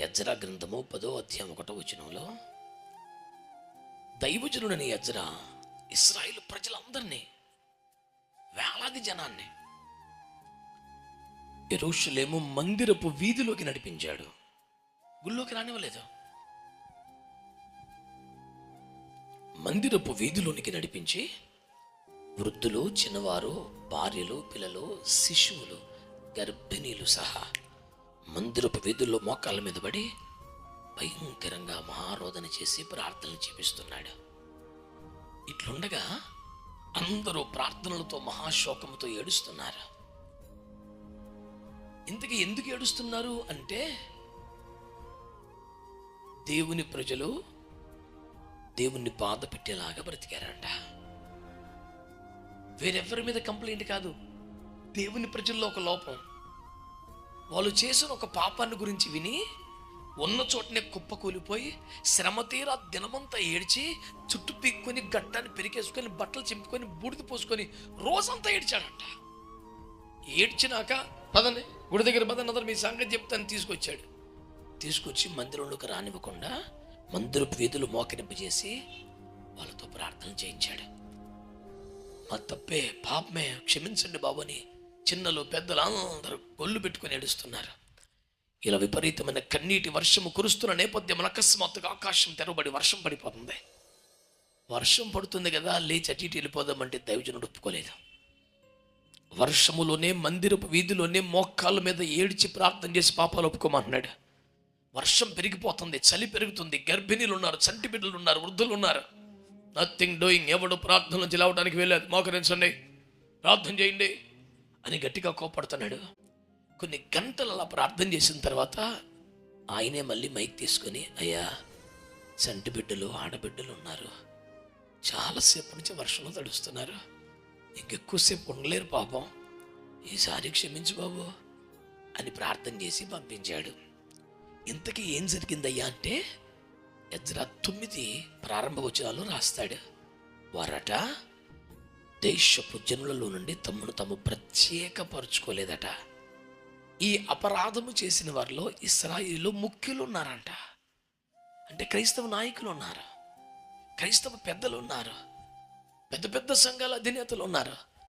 యజ్రా గ్రంథము పదో అధ్యాయం ఒకటో వచనంలో దైవజనుడని యజ్రా ఇస్రాయిల్ ప్రజలందరినీ వేలాది జనాన్ని ఎరుషులేము మందిరపు వీధిలోకి నడిపించాడు. గుళ్ళోకి రానివ్వలేదు. మందిరపు వీధిలోనికి నడిపించి వృద్ధులు చిన్నవారు భార్యలు పిల్లలు శిశువులు గర్భిణీలు సహా మందిరపు వీధుల్లో మోకాళ్ళ మీద పడి భయంకరంగా మహారోధన చేసి ప్రార్థనలు చేపిస్తున్నాడు. ఇట్లుండగా అందరూ ప్రార్థనలతో మహాశోకంతో ఏడుస్తున్నారు. ఇంతకీ ఎందుకు ఏడుస్తున్నారు అంటే దేవుని ప్రజలు దేవుణ్ణి బాధ పెట్టేలాగా బ్రతికారంట. వేరెవరి మీద కంప్లైంట్ కాదు. దేవుని ప్రజల్లో ఒక లోపం. వాళ్ళు చేసిన ఒక పాపాన్ని గురించి విని ఉన్న చోటనే కుప్ప కూలిపోయి శ్రమ తీరా దినమంతా ఏడ్చి చుట్టు పీక్కొని గట్టాన్ని పెరికేసుకొని బట్టలు చింపుకొని బూడిద పోసుకొని రోజంతా ఏడ్చాడంట. ఏడ్చినాక పదండి గుడి దగ్గర పదండి మీ సంగతి చెప్తాను తీసుకొచ్చాడు. తీసుకొచ్చి మందిరంలోకి రానివ్వకుండా మందిరపు వీధులు మోకరింపజేసి వాళ్ళతో ప్రార్థన చేయించాడు. మా తప్పే పాపమే క్షమించండి బాబు అని చిన్నలు పెద్దలు అందరూ గొల్లు పెట్టుకుని ఏడుస్తున్నారు. ఇలా విపరీతమైన కన్నీటి వర్షము కురుస్తున్న నేపథ్యంలో అకస్మాత్తుగా ఆకాశం తెరవబడి వర్షం పడిపోతుంది. వర్షం పడుతుంది కదా లేచి అటు ఇటు వెళ్ళిపోదామంటే దైవజనుడు ఒప్పుకోలేదు. వర్షములోనే మందిరపు వీధిలోనే మోకాళ్ళ మీద ఏడిచి ప్రార్థన చేసి పాపాలు ఒప్పుకోమంటున్నాడు. వర్షం పెరిగిపోతుంది చలి పెరుగుతుంది గర్భిణీలు ఉన్నారు చంటి బిడ్డలు ఉన్నారు వృద్ధులు ఉన్నారు నథింగ్ డూయింగ్ ఎవడు ప్రార్థనలు నుంచి లేవడానికి వెళ్ళేది మోకరించండి. ప్రార్థన చేయండి. అని గట్టిగా కోపడుతున్నాడు. కొన్ని గంటలు అలా ప్రార్థన చేసిన తర్వాత ఆయనే మళ్ళీ మైక్ తీసుకొని అయ్యా చంటి బిడ్డలు ఆడబిడ్డలు ఉన్నారు. చాలాసేపు నుంచి వర్షంలో తడుస్తున్నారు. ఇంకెక్కువసేపు ఉండలేరు పాపం. ఈసారి క్షమించు బాబు అని ప్రార్థన చేసి పంపించాడు. ఇంతకీ ఏం జరిగిందయ్యా అంటే ఎజ్రా తొమ్మిది ప్రారంభ వచనాలు రాస్తాడు. వారట దేశపు జనులలో నుండి తమను తాము ప్రత్యేకపరుచుకోలేదట. ఈ అపరాధము చేసిన వారిలో ఇస్రాయిలు ముఖ్యులు ఉన్నారంట. అంటే క్రైస్తవ నాయకులు ఉన్నారు. క్రైస్తవ పెద్దలు ఉన్నారు. పెద్ద పెద్ద సంఘాల అధినేతలు ఉన్నారు.